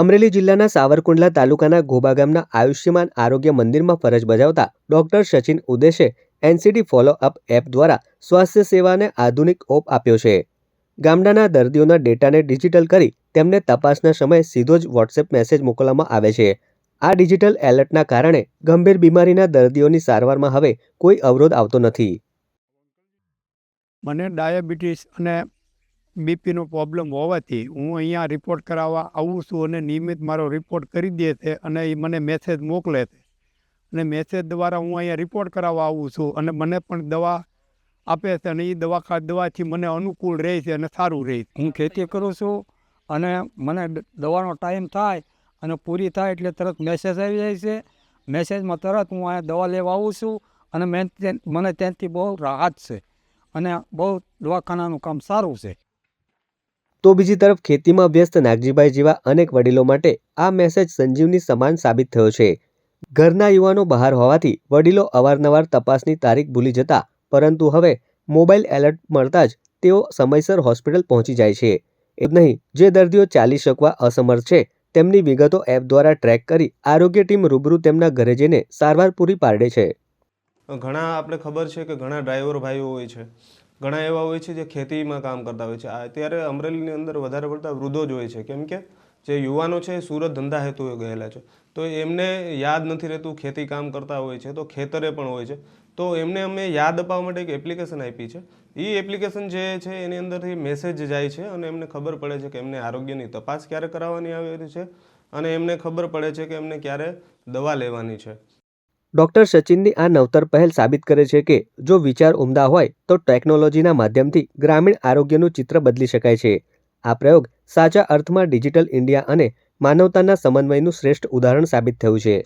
અમરેલી જિલ્લાના સાવરકુંડલા તાલુકાના ઘોબા ગામના આયુષ્યમાન આરોગ્ય મંદિરમાં ફરજ બજાવતા ડોક્ટર સચિન ઉદેશે એનસીડી ફોલો અપ એપ દ્વારા સ્વાસ્થ્ય સેવાને આધુનિક ઓપ આપ્યો છે. ગામડાના દર્દીઓના ડેટાને ડિજિટલ કરી તેમને તપાસના સમયે સીધો જ વોટ્સએપ મેસેજ મોકલવામાં આવે છે. આ ડિજિટલ એલર્ટના કારણે ગંભીર બીમારીના દર્દીઓની સારવારમાં હવે કોઈ અવરોધ આવતો નથી. મને ડાયાબિટીસ અને બીપીનો પ્રોબ્લેમ હોવાથી હું અહીંયા રિપોર્ટ કરાવવા આવું છું અને નિયમિત મારો રિપોર્ટ કરી દે છે અને એ મને મેસેજ મોકલે છે. અને મેસેજ દ્વારા હું અહીંયા રિપોર્ટ કરાવવા આવું છું અને મને પણ દવા આપે છે અને એ દવા દવાથી મને અનુકૂળ રહે છે અને સારું રહે છે. હું ખેતી કરું છું અને મને દવાનો ટાઈમ થાય અને પૂરી થાય એટલે તરત મેસેજ આવી જાય છે. મેસેજમાં તરત હું અહીંયા દવા લેવા આવું છું અને મને ત્યાંથી બહુ રાહત છે અને બહુ દવાખાનાનું કામ સારું છે. તો બીજી તરફ ખેતીમાં વ્યસ્ત નાગજીભાઈ જેવા અનેક વડીલો માટે આ મેસેજ સંજીવની સમાન સાબિત થયો છે. ઘરના યુવાનો બહાર હોવાથી વડીલો અવારનવાર તપાસની તારીખ ભૂલી જતા, પરંતુ હવે મોબાઈલ એલર્ટ મળતા જ તેઓ સમયસર હોસ્પિટલ પહોંચી જાય છે. એ નહીં, જે દર્દીઓ ચાલી શકવા અસમર્થ છે, તેમની વિગતો એપ દ્વારા ટ્રેક કરી આરોગ્ય ટીમ રૂબરૂ તેમના ઘરે જઈને સારવાર પૂરી પાડે છે. ઘણા, આપણે ખબર છે કે ઘણા ડ્રાઈવર ભાઈઓ હોય છે. ઘણા એવા હોય છે જે ખેતીમાં કામ કરતા હોય છે. અત્યારે અમરેલીની અંદર વધારે પડતા વૃદ્ધો જ હોય છે. કેમ કે જે યુવાનો છે એ સુરત ધંધા હેતુએ ગયેલા છે. તો એમને યાદ નથી રહેતું ખેતી કામ કરતા હોય છે, તો ખેતરે પણ હોય છે. તો એમને અમે યાદ અપાવવા માટે એક એપ્લિકેશન આપી છે. એ એપ્લિકેશન જે છે એની અંદરથી મેસેજ જાય છે અને એમને ખબર પડે છે કે એમને આરોગ્યની તપાસ ક્યારે કરાવવાની આવેલી છે અને એમને ખબર પડે છે કે એમને ક્યારે દવા લેવાની છે. ડોક્ટર સચિનની આ નવતર પહેલ સાબિત કરે છે કે જો વિચાર ઉમદા હોય તો ટેકનોલોજીના માધ્યમથી ગ્રામીણ આરોગ્યનું ચિત્ર બદલી શકાય છે. આ પ્રયોગ સાચા અર્થમાં ડિજિટલ ઇન્ડિયા અને માનવતાના સમન્વયનું શ્રેષ્ઠ ઉદાહરણ સાબિત થયું છે.